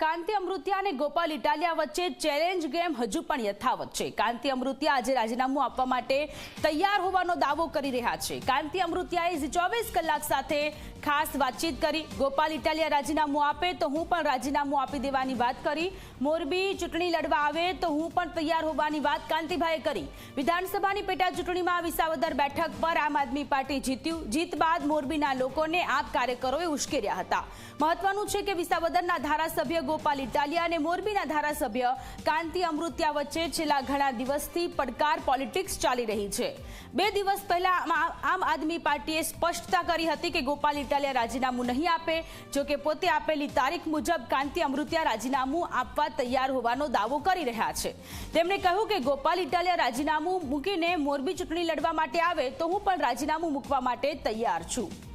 કાંતિ અમૃતિયા અને ગોપાલ ઇટાલિયા વચ્ચે challenge game હજુ પણ યથાવત છે. કાંતિ અમૃતિયા આજે રાજીનામું આપવા માટે તૈયાર હોવાનો દાવો કરી રહ્યા છે. કાંતિ અમૃતિયાએ ચોવીસ કલાક સાથે ખાસ વાતચીત કરી. ગોપાલ ઇટાલિયા રાજીનામું આપે તો હું પણ રાજીનામું આપી દેવાની વાત કરી. મોરબી ચૂંટણી લડવા આવે તો હું પણ તૈયાર હોવાની વાત કાંતિભાઈએ કરી. વિધાનસભાની પેટા ચૂંટણીમાં વિસાવદર બેઠક પર આમ આદમી પાર્ટી જીત્યું. જીત બાદ મોરબીના લોકોને આપ કાર્યકરોએ ઉશ્કેર્યા હતા. મહત્વનું છે કે વિસાવદરના ધારાસભ્ય ગોપાલ ઇટાલિયા અને મોરબીના ધારાસભ્ય કાંતિ અમૃત્યા વચ્ચે છેલ્લા ઘણા દિવસથી પડકાર પોલિટિક્સ ચાલી રહી છે. બે દિવસ પહેલા આમ- આદમી પાર્ટીએ સ્પષ્ટતા કરી હતી કે ગોપાલ ઇટાલિયા રાજીનામું નહીં આપે, જો કે પોતે આપેલી તારીખ મુજબ કાંતિ અમૃત્યા રાજીનામું આપવા તૈયાર હોવાનો દાવો કરી રહ્યા છે. તેમણે કહ્યું કે ગોપાલ ઇટાલિયા રાજીનામું મૂકીને મોરબી ચૂંટણી લડવા માટે આવે તો હું પણ રાજીનામું મૂકવા માટે તૈયાર છું.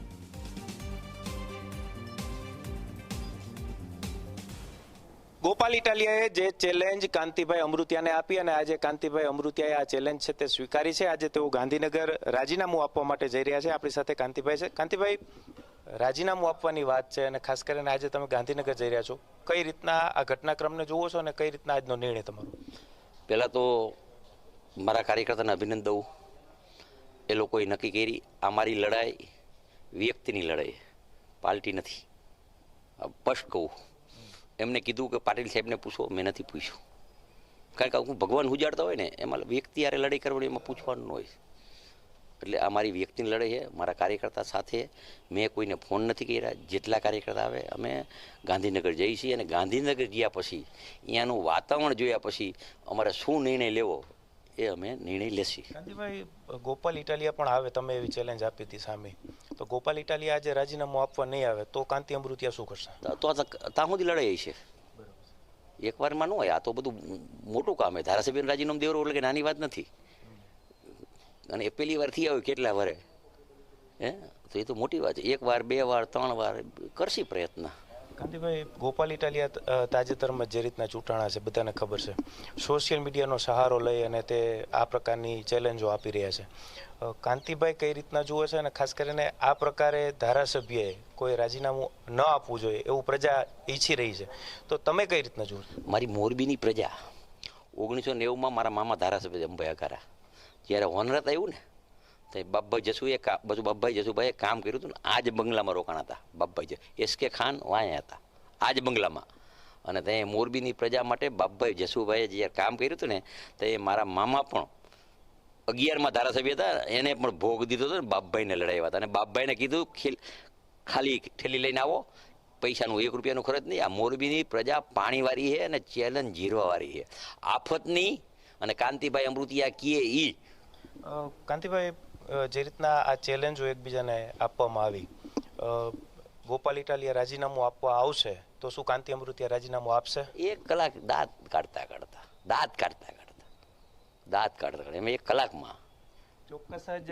ગોપાલ ઇટાલિયાએ જે ચેલેન્જ કાંતિભાઈ અમૃતિયાને આપી અને આજે કાંતિભાઈ અમૃતિયાએ આ ચેલેન્જ છે તે સ્વીકારી છે. આજે તેઓ ગાંધીનગર રાજીનામું આપવા માટે જઈ રહ્યા છે. આપણી સાથે કાંતિભાઈ છે. કાંતિભાઈ, રાજીનામું આપવાની વાત છે અને ખાસ કરીને આજે તમે ગાંધીનગર જઈ રહ્યા છો. કઈ રીતના આ ઘટનાક્રમને જુઓ છો અને કઈ રીતના આજનો નિર્ણય તમારો? પહેલાં તો મારા કાર્યકર્તાને અભિનંદન દઉં. એ લોકોએ નક્કી કરી, આ મારી લડાઈ વ્યક્તિની લડાઈ, પાર્ટી નથી. સ્પષ્ટ કહું. એમને કીધું કે પાટીલ સાહેબને પૂછો, મેં નથી પૂછ્યું. કારણ કે હું ભગવાન ઉજાડતા હોય ને, એમાં વ્યક્તિ યારે લડાઈ કરવાની એમાં પૂછવાનું ન હોય. એટલે આ મારી વ્યક્તિની લડાઈ છે, મારા કાર્યકર્તા સાથે. મેં કોઈને ફોન નથી કર્યા. જેટલા કાર્યકર્તા આવે, અમે ગાંધીનગર જઈએ છીએ અને ગાંધીનગર ગયા પછી અહીંયાનું વાતાવરણ જોયા પછી અમારે શું નિર્ણય લેવો? એ અમે નિર્ણય લેશી. ગાંધીભાઈ ગોપાલ ઇટાલિયા પણ આવે તમે એવી ચેલેન્જ આપી હતી સામે. તો ગોપાલ ઇટાલિયા આજે રાજીનામું આપવા નહીં આવે તો કાંતિ અમૃતિયા શું કરશે? તો ત્યાં સુધી લડાઈ છે. એક વારમાં ન હોય આ તો બધું મોટું કામ છે. ધારાસભ્યનું રાજીનામું દેવરો એટલે કે નાની વાત નથી. અને એ પહેલી વાર થઈ આવ્યું કેટલા વારે? હે? તો એ તો મોટી વાત છે. એક વાર બે વાર ત્રણ વાર કરશી પ્રયત્ન. કાંતિભાઈ, ગોપાલ ઇટાલિયા તાજેતરમાં જે રીતના ચૂંટાણા છે બધાને ખબર છે. સોશિયલ મીડિયાનો સહારો લઈ અને તે આ પ્રકારની ચેલેન્જો આપી રહ્યા છે. કાંતિભાઈ કઈ રીતના જુએ છે અને ખાસ કરીને આ પ્રકારે ધારાસભ્યએ કોઈ રાજીનામું ન આપવું જોઈએ એવું પ્રજા ઈચ્છી રહી છે. તો તમે કઈ રીતના જુઓ? મારી મોરબીની પ્રજા ઓગણીસો નેવુંમાં મારા મામા ધારાસભ્ય છે અંબાઈ અકારા જ્યારે હોનરત આવ્યું ને તો બાપભાઈ જસુએ બધું બાપભાઈ જસુભાઈએ કામ કર્યું હતું ને, આ જ બંગલામાં રોકાણ હતા બાપભાઈ એસ કે ખાન વાયા હતા, આ જ બંગલામાં. અને તે મોરબીની પ્રજા માટે બાપભાઈ જસુભાઈએ જ્યારે કામ કર્યું હતું ને, તો એ મારા મામા પણ અગિયારમાં ધારાસભ્ય હતા, એને પણ ભોગ દીધો હતો ને બાપભાઈને લડાવ્યા હતા. અને બાપભાઈને કીધું, ખેલ ખાલી ઠેલી લઈને આવો, પૈસાનું એક રૂપિયાનું ખર્ચ નહીં, આ મોરબીની પ્રજા પાણીવાળી છે અને ચેલેન્જ જીરવાવાળી છે. આફતની અને કાંતિભાઈ અમૃતિયા કીએ ઈ. કાંતિભાઈ જે રીતના આ ચેલેન્જો એકબીજાને આપવામાં આવી. ગોપાલ ઇટાલિયા રાજીનામું આપવા આવશે તો શું કાંતિ અમૃતિયા રાજીનામું આપશે? એક કલાક દાંત કાઢતા કાઢતા દાંત કાઢતા કાઢતા દાંત કાઢતા કાઢતા એમ એક કલાકમાં. ચોક્કસ જ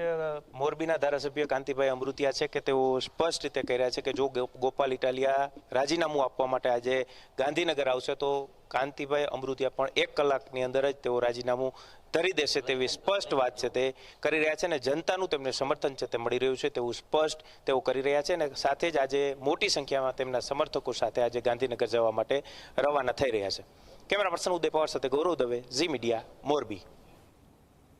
મોરબીના ધારાસભ્ય કાંતિભાઈ અમૃતિયા છે કે તેઓ સ્પષ્ટ રીતે કહી રહ્યા છે કે જો ગોપાલ ઇટાલિયા રાજીનામું આપવા માટે આજે ગાંધીનગર આવશે તો કાંતિભાઈ અમૃતિયા પણ એક કલાકની અંદર જ તેઓ રાજીનામું ધરી દેશે તેવી સ્પષ્ટ વાત છે તે કરી રહ્યા છે અને જનતાનું તેમને સમર્થન છે તે મળી રહ્યું છે તેવું સ્પષ્ટ તેઓ કરી રહ્યા છે અને સાથે જ આજે મોટી સંખ્યામાં તેમના સમર્થકો સાથે આજે ગાંધીનગર જવા માટે રવાના થઈ રહ્યા છે. કેમેરા પર્સન ઉદય પવાર સાથે ગૌરવ દવે, ઝી મીડિયા, મોરબી.